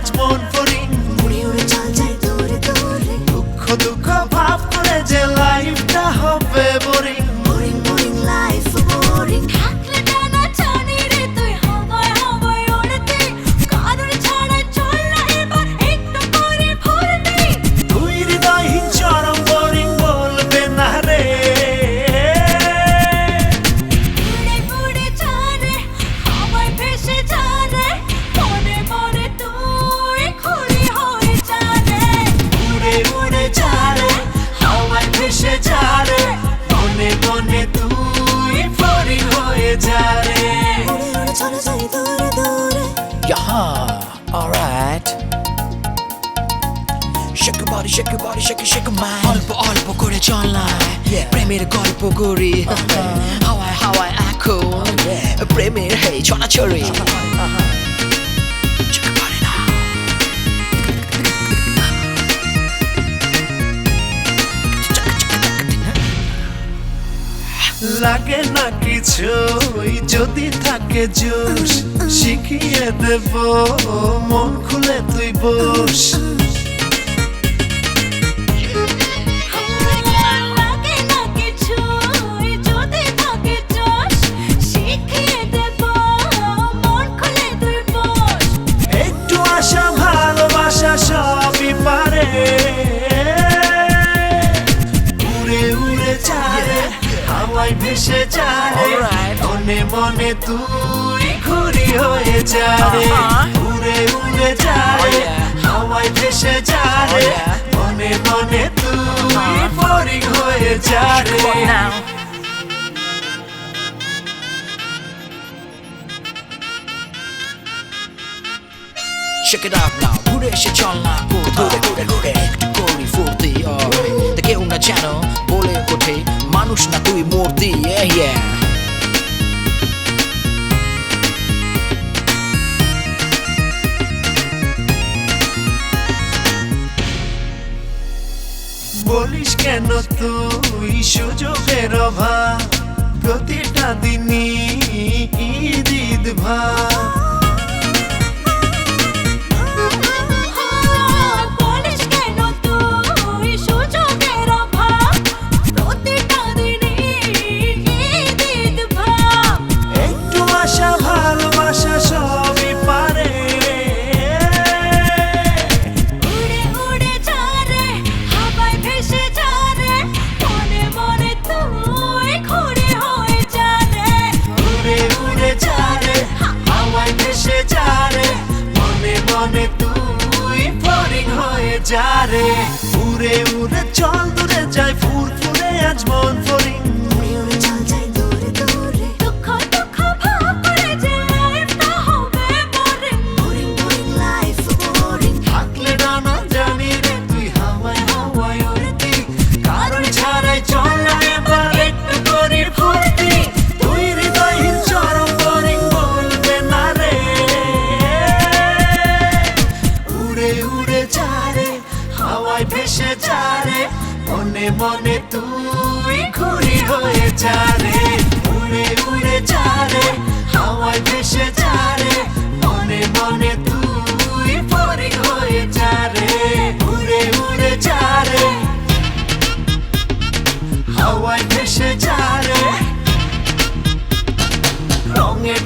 যায় ফুরফুরে আজ চল যাই দূরে দূরে Yeah, alright. Shake your body, shake your body, shake it, shake your mind. অল্প অল্প করে চল না প্রেমের গল্প করি হাওয়ায় হাওয়ায় এখন প্রেমের হেই ছড়াছড়ি লাগে না কিছু যদি থাকে জোশ শিখিয়ে দেব মন খুলে তুই বস। ভেসে যারে Alright. মনে মনে তুই ঘুরি হয়ে যারে Uh-huh. উড়ে উড়ে যারে Oh, হাওয়ায় ভেসে যারে Oh, মনে মনে তুই ফরিং হয়ে যারে Come. Check it out now. ঘুরে এসে চল না ঘুরে কেন তুই সুযোগের অভাব প্রতিটা দিনই ঈদ ঈদ ভাব। যারে উড়ে উড়ে চল দূরে যাই ফুরফুরে আজ মন ফরিং। হাওয়ায় ভেসে যা রে মনে মনে তুই ঘুরি হয়ে যা রে উড়ে উড়ে যা রে হাওয়ায় ভেসে যা রে মনে মনে হয়ে রঙে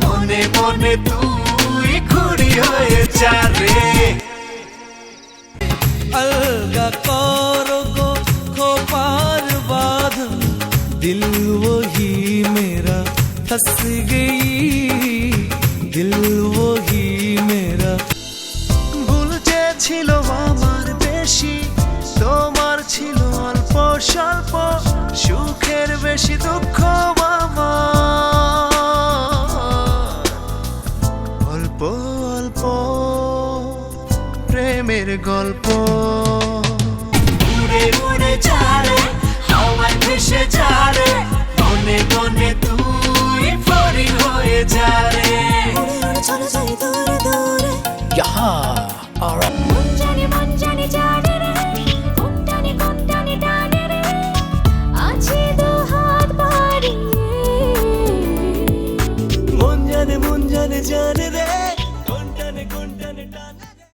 মনে মনে তুই ঘুরি হয়ে যা রে अलगा करो गो खोपार बांधन दिल वही मेरा फंस गई दिल वही मेरा ভুল যে ছিল আমার বেশি তোমার ছিল অল্প স্বল্প প্রেমের গল্প। উড়ে উড়ে চলে হাওয়ায় ভেসে চলে মনে মনে তুই ফরি হয়ে যা রে উড়ে উড়ে চল যাই দূরে দূরে।